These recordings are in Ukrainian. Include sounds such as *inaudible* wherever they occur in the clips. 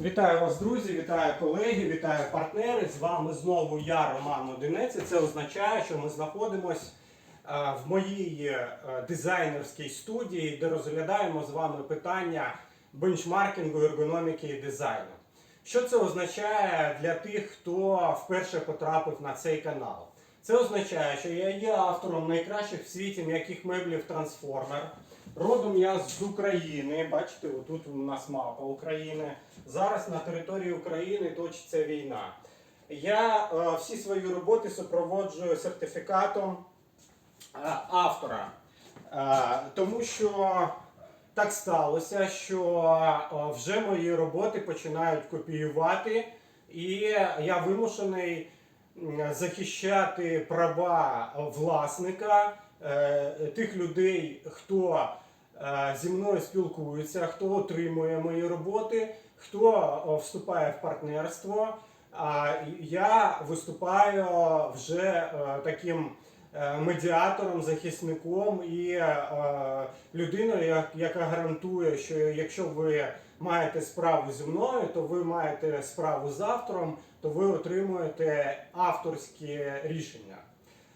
Вітаю вас, друзі, вітаю колеги, вітаю партнери. З вами знову я, Роман Одинець. Це означає, що ми знаходимося в моїй е, дизайнерській студії, де розглядаємо з вами питання бенчмаркінгу, ергономіки і дизайну. Що це означає для тих, хто вперше потрапив на цей канал? Це означає, що я є автором найкращих в світі м'яких меблів Трансформер. Родом я з України. Бачите, отут у нас мапа України. Зараз на території України точиться війна. Я е, всі свої роботи супроводжую сертифікатом е, автора. Е, тому що так сталося, що е, вже мої роботи починають копіювати, і я вимушений захищати права власника, е, тих людей, хто зі мною спілкується, хто отримує мої роботи, хто е, вступає в партнерство. А я виступаю вже е, таким е, медіатором, захисником і е, людиною, яка гарантує, що якщо ви маєте справу зі мною, то ви маєте справу з автором, то ви отримуєте авторське рішення,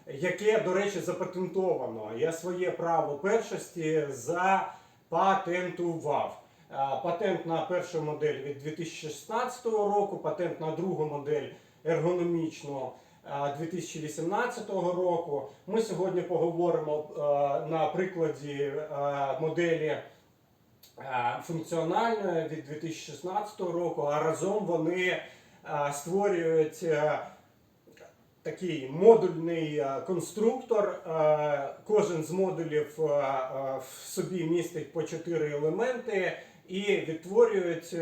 яке, до речі, запатентовано. Я своє право першості запатентував. Е, Патент на першу модель від 2016 року, патент на другу модель ергономічну е, 2018 року. Ми сьогодні поговоримо е, на прикладі е, моделі е, функціональної від 2016 року, а разом вони е, створюють е, такий модульний е, конструктор. Е, Кожен з модулів е, в собі містить по 4 елементи і відтворюють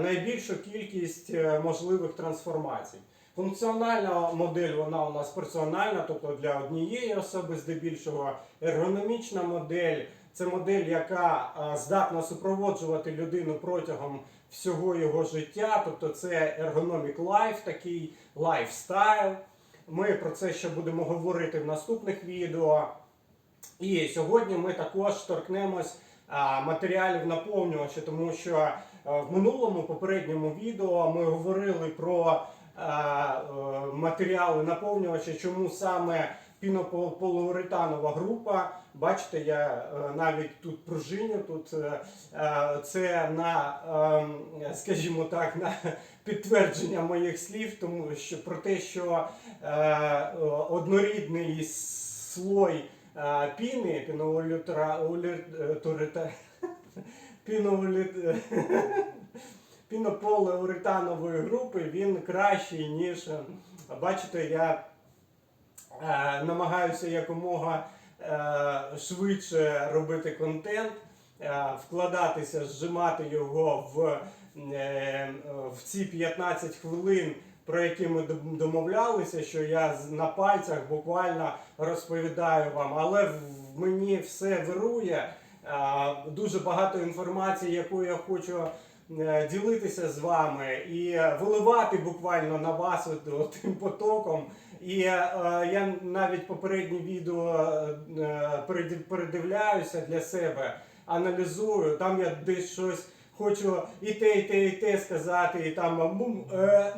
найбільшу кількість можливих трансформацій. Функціональна модель вона у нас персональна, тобто для однієї особи здебільшого. Ергономічна модель це модель, яка здатна супроводжувати людину протягом всього його життя. Тобто це ергономік лайф, такий лайфстайл. Ми про це ще будемо говорити в наступних відео. І сьогодні ми також торкнемось матеріалів наповнювача, тому що в минулому попередньому відео ми говорили про е, матеріали наповнювача, чому саме пінополуретанова група. Бачите, я е, навіть тут пружиню, тут е, е, це на, ем, скажімо так, на підтвердження моїх слів, тому що про те, що однорідний слой піни, піноулют- пінополіуретанової групи, він кращий, ніж, бачите, я намагаюся якомога е, швидше робити контент, е, вкладатися, зжимати його в, е, в ці 15 хвилин, про які ми домовлялися, що я на пальцях буквально розповідаю вам, але мені все вирує. е, Дуже багато інформації, яку я хочу е, ділитися з вами і виливати буквально на вас тим потоком. І е, я навіть попередні відео е, передивляюся для себе, аналізую. Там я десь щось хочу і те, і те, і те сказати, і там мум, е, е,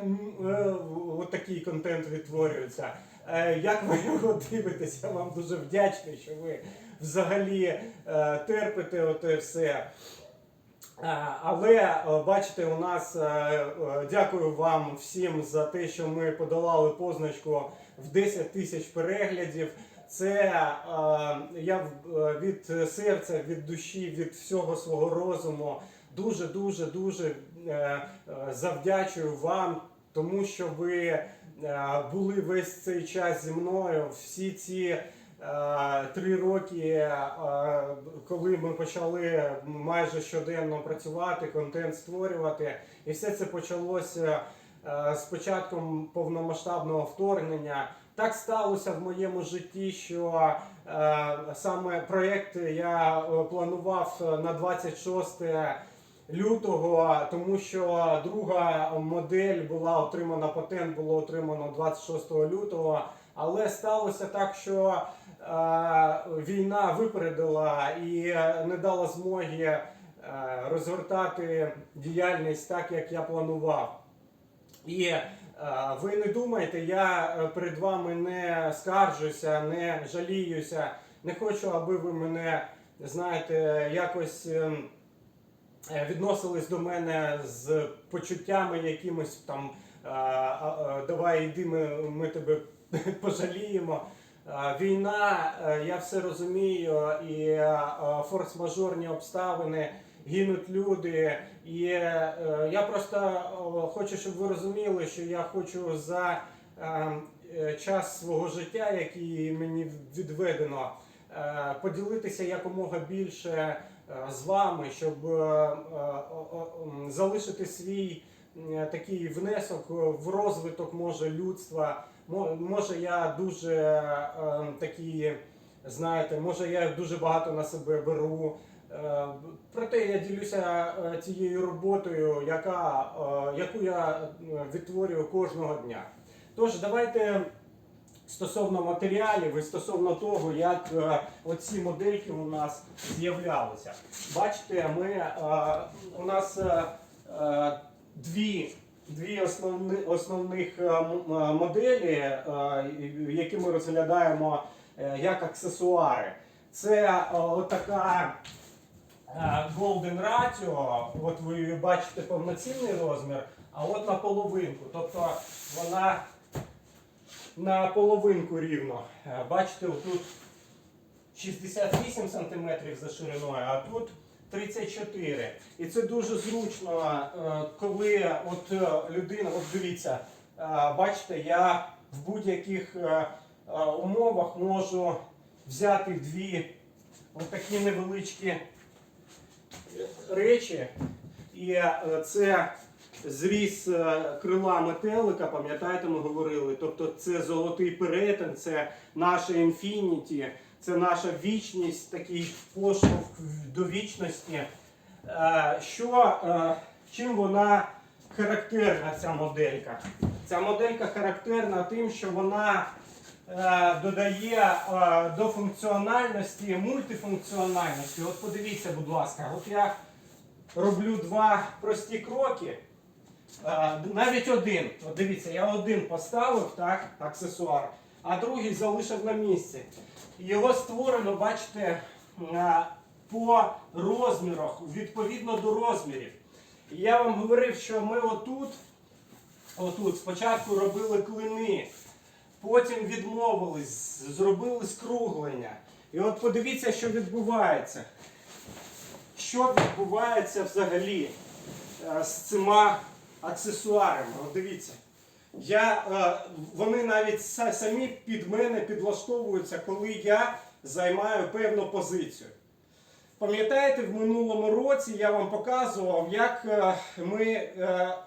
от такий контент відтворюється. Е, Як ви *laughs* його дивитеся? Я вам дуже вдячний, що ви взагалі е, терпите оте все. Е, Але е, бачите, у нас е, дякую вам всім за те, що ми подолали позначку в 10 тисяч переглядів. Це я від серця, від душі, від всього свого розуму дуже, дуже, дуже завдячую вам, тому що ви були весь цей час зі мною. Всі ці три роки, е, коли ми почали майже щоденно працювати, контент створювати, і все це почалося е, з початком повномасштабного вторгнення. Так сталося в моєму житті, що е, саме проєкт я е, планував на 26 лютого, тому що друга модель була отримана, патент було отримано 26 лютого. Але сталося так, що е, війна випередила і не дала змоги розгортати діяльність так, як я планував. І е, ви не думайте, я е, перед вами не скаржуся, не жаліюся, не хочу, аби ви мене, знаєте, якось ем, е, відносились до мене з почуттями якимось там. Давай йди, ми, ми тебе *laughs* пожаліємо. Війна, е, я все розумію, і е, е, форс-мажорні обставини, гинуть люди. І е, я просто хочу, щоб ви розуміли, що я хочу за е, е, час свого життя, який мені відведено, е, поділитися якомога більше е, з вами, щоб е, е, залишити свій е, такий внесок в розвиток може людства. Може, я дуже е, такий, знаєте, може я дуже багато на себе беру. Е, Проте я ділюся е, тією роботою, яка, е, яку я е, відтворюю кожного дня. Тож давайте стосовно матеріалів і стосовно того, як е, оці модельки у нас з'являлися. Бачите, ми, е, у нас е, е, дві, дві основні, основних е, е, моделі, е, які ми розглядаємо як аксесуари. Це отака Golden Ratio, от ви бачите повноцінний розмір, а от на половинку. Тобто вона на половинку рівно. Бачите, тут 68 см за шириною, а тут 34. І це дуже зручно, е, коли от е, людина, от дивіться, е, бачите, я в будь-яких умовах можу взяти дві отакі невеличкі речі. І це зріз крила метелика, пам'ятаєте, ми говорили. Тобто це золотий перетин, це наше інфініті, це наша вічність, такий поштовх до вічності. Е, Що, е, чим вона характерна, ця моделька? Ця моделька характерна тим, що вона е, додає до функціональності, мультифункціональності. От подивіться, будь ласка, от я роблю два прості кроки. Навіть один. От дивіться, я один поставив, так, аксесуар, а другий залишив на місці. Його створено, бачите, по розмірах, відповідно до розмірів. Я вам говорив, що ми отут, отут спочатку робили клини, потім відмовились, зробили скруглення. І от подивіться, що відбувається. Що відбувається взагалі е, з цими аксесуарами? От дивіться. Я, е, вони навіть самі під мене підлаштовуються, коли я займаю певну позицію. Пам'ятаєте, в минулому році я вам показував, як е, ми е,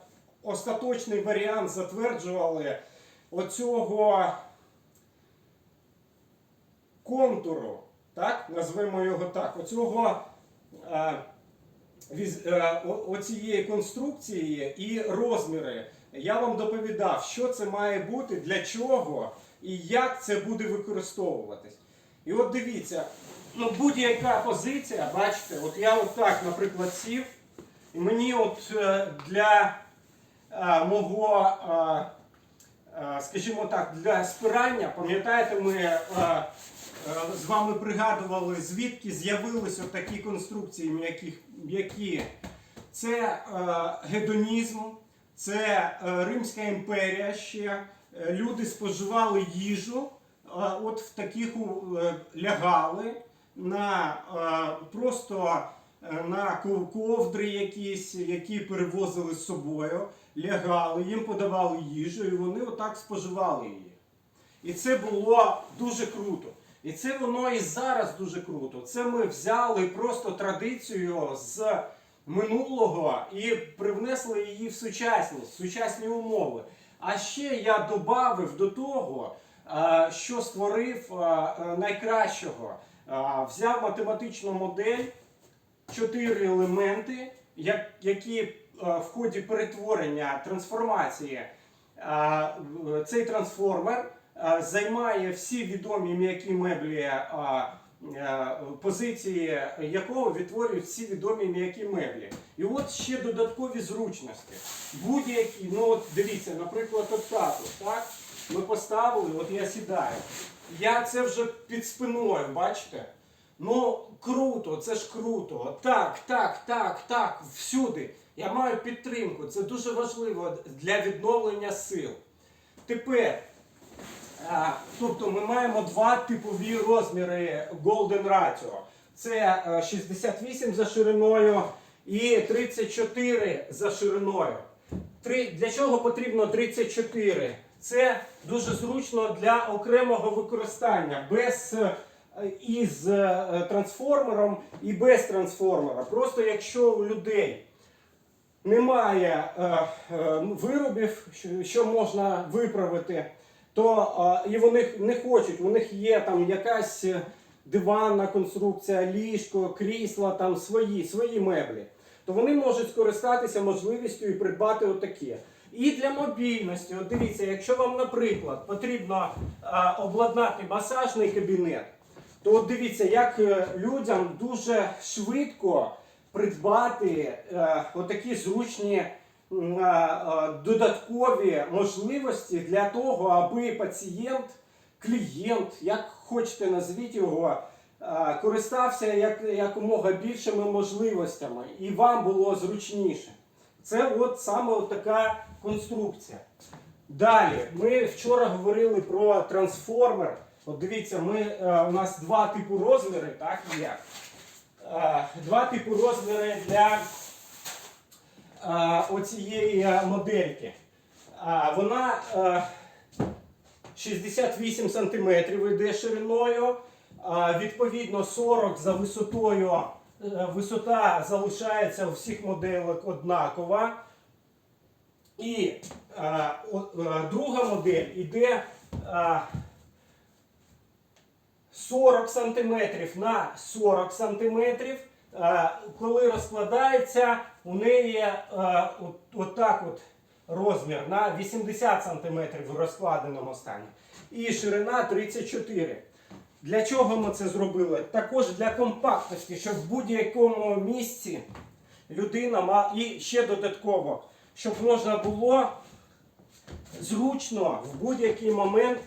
остаточний варіант затверджували оцього контуру, так? назвемо його так, оцього оцієї конструкції і розміри. Я вам доповідав, що це має бути, для чого і як це буде використовуватись. І от дивіться, ну будь-яка позиція, бачите, от я от так, наприклад, сів, і мені от е, для е, мого, е, скажімо так, для спирання, пам'ятаєте, ми з вами пригадували, звідки з'явилися такі конструкції м'які. Це гедонізм, це е, Римська імперія ще. Е, Люди споживали їжу, е, от в таких лягали на просто на ковдри якісь, які перевозили з собою, лягали, їм подавали їжу, і вони отак споживали її. І це було дуже круто. І це воно і зараз дуже круто. Це ми взяли просто традицію з минулого і привнесли її в сучасність, сучасні умови. А ще я додав до того, е, що створив е, е, найкращого. Взяв математичну модель, чотири елементи, які в ході перетворення трансформації цей трансформер займає всі відомі м'які меблі позиції якого відтворюють всі відомі м'які меблі. І от ще додаткові зручності. Будь-які, ну от дивіться, наприклад, от так, так? Ми поставили, от я сідаю. Я це вже під спиною, бачите? Ну, круто, це ж круто. Так, так, так, так, всюди. Я маю підтримку. Це дуже важливо для відновлення сил. Тепер, тобто ми маємо два типові розміри Golden Ratio. Це е, 68 за шириною і 34 за шириною. Для чого потрібно 34? Це дуже зручно для окремого використання без е, із е, трансформером і без трансформера. Просто якщо у людей немає е, е, виробів, що можна виправити, то і вони не хочуть, у них є там якась е, диванна конструкція, ліжко, крісла, там свої, свої меблі, то вони можуть скористатися можливістю і придбати отаке. І для мобільності, от дивіться, якщо вам, наприклад, потрібно е, обладнати масажний кабінет, то от дивіться, як е, людям дуже швидко придбати е, отакі зручні додаткові можливості для того, аби пацієнт, клієнт, як хочете назвіть його, користався як, якомога більшими можливостями і вам було зручніше. Це от саме от така конструкція. Далі, ми вчора говорили про трансформер. От дивіться, ми, е, у нас два типу розміри, так є. Е, два типу розміри для оцієї модельки. Вона е, 68 см йде шириною, відповідно 40 за висотою. Е, Висота залишається у всіх моделях однакова. І друга модель іде е, 40 см на 40 см. Коли розкладається, у неї е, от, от от розмір на 80 см в розкладеному стані. І ширина 34 Для чого ми це зробили? Також для компактності, щоб в будь-якому місці людина мала і ще додатково, щоб можна було зручно в будь-який момент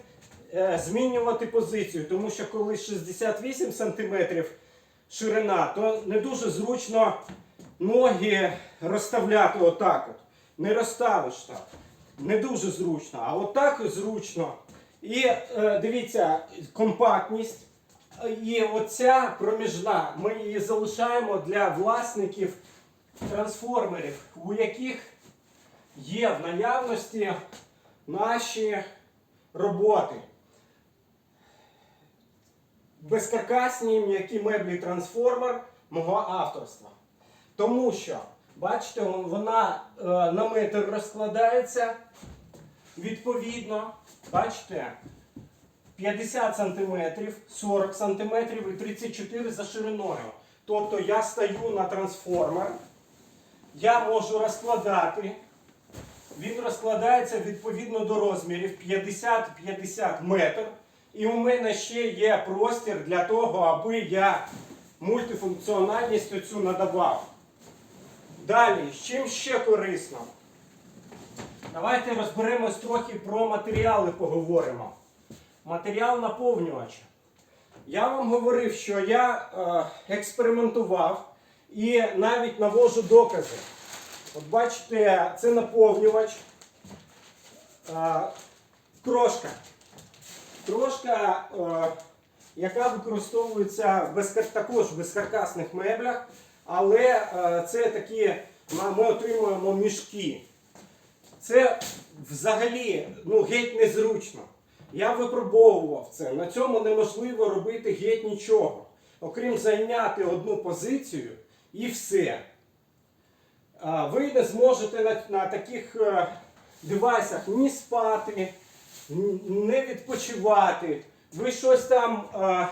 е, змінювати позицію. Тому що коли 68 см ширина, то не дуже зручно ноги розставляти отак. От. Не розставиш так. Не дуже зручно. А отак зручно. І е, дивіться, компактність. І оця проміжна, ми її залишаємо для власників трансформерів, у яких є в наявності наші роботи. Безкаркасні м'які меблі трансформер мого авторства. Тому що, бачите, вона е, на метр розкладається. Відповідно, бачите, 50 см, 40 см і 34 за шириною. Тобто я стою на трансформер, я можу розкладати. Він розкладається відповідно до розмірів 50-50 метр. І у мене ще є простір для того, аби я мультифункціональність цю надавав. Далі, з чим ще корисно? Давайте розберемось трохи про матеріали поговоримо. Матеріал наповнювача. Я вам говорив, що я е, експериментував і навіть навожу докази. От бачите, це наповнювач. Е, крошка. Крошка, е, яка використовується безкар... також в безкаркасних меблях, але е, це такі, ми- отримуємо мішки. Це взагалі ну, геть незручно. Я випробовував це. На цьому неможливо робити геть нічого. Окрім зайняти одну позицію і все. Ви не зможете на, на таких е, девайсах ні спати, не відпочивати. Ви щось там. е,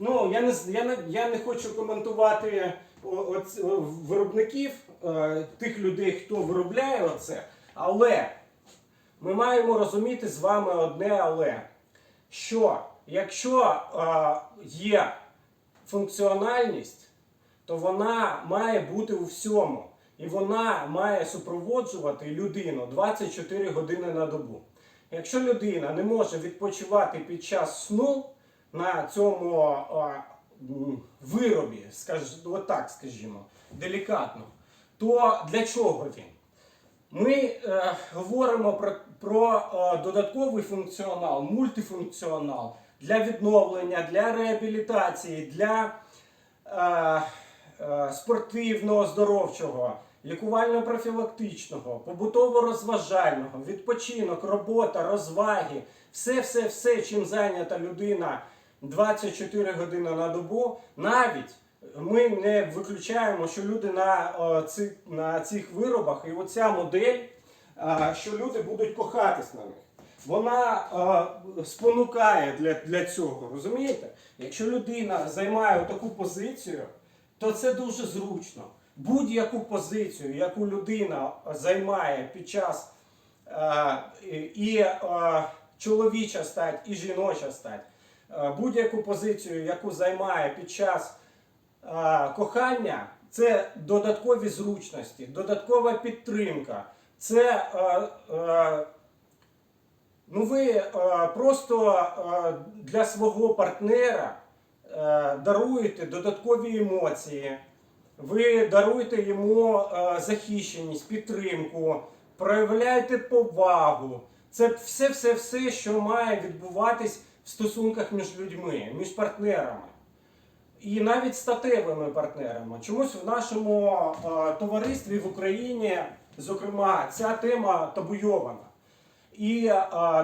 Ну, я не, я не, я не хочу коментувати о- оц- виробників, е, тих людей, хто виробляє оце, але ми маємо розуміти з вами одне але. Що якщо е, є функціональність, то вона має бути у всьому. І вона має супроводжувати людину 24 години на добу. Якщо людина не може відпочивати під час сну на цьому м, виробі, скаж, отак скажімо, делікатно, то для чого він? Ми е, говоримо про, про е, додатковий функціонал, мультифункціонал для відновлення, для реабілітації, для е, е, спортивного, здоровчого, лікувально-профілактичного, побутово-розважального, відпочинок, робота, розваги, все, все, все, чим зайнята людина 24 години на добу, навіть ми не виключаємо, що люди на, цих, на цих виробах, і оця модель, що люди будуть кохатись на них. Вона е, спонукає для, для цього, розумієте? Якщо людина займає таку позицію, то це дуже зручно. Будь-яку позицію, яку людина займає під час е, і, е, чоловіча стать, і жіноча стать, будь-яку позицію, яку займає під час е, кохання, це додаткові зручності, додаткова підтримка. Це е, е, Ну, ви е, просто е, для свого партнера е, даруєте додаткові емоції, ви даруєте йому е, захищеність, підтримку, проявляєте повагу. Це все-все-все, що має відбуватись стосунках між людьми, між партнерами. І навіть статевими партнерами. Чомусь в нашому е, товаристві в Україні, зокрема, ця тема табуйована. І е,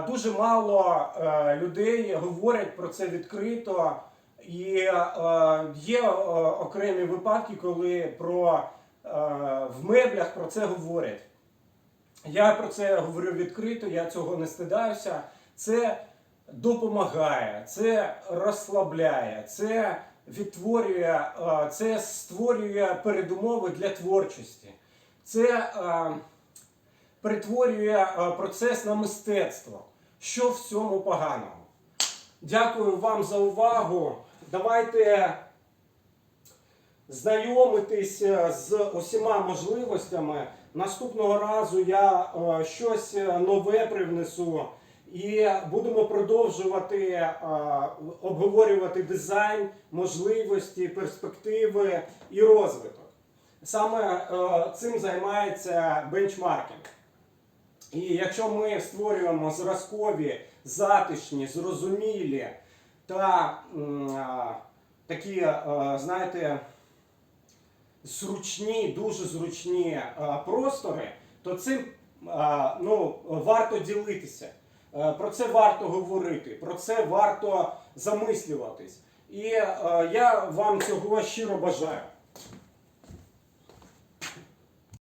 дуже мало е, людей говорять про це відкрито. І е, є е, окремі випадки, коли про, е, в меблях про це говорять. Я про це говорю відкрито, я цього не стидаюся. Це допомагає, це розслабляє, це відтворює, е, це створює передумови для творчості. Це е, перетворює е, процес на мистецтво. Що в цьому поганого? Дякую вам за увагу. Давайте знайомитись з усіма можливостями. Наступного разу я щось нове привнесу і будемо продовжувати е, обговорювати дизайн, можливості, перспективи і розвиток. Саме е, цим займається бенчмаркінг. І якщо ми створюємо зразкові, затишні, зрозумілі та а, такі, а, знаєте, зручні, дуже зручні а, простори, то цим а, ну, варто ділитися. Е, Про це варто говорити, про це варто замислюватись. І е, я вам цього щиро бажаю.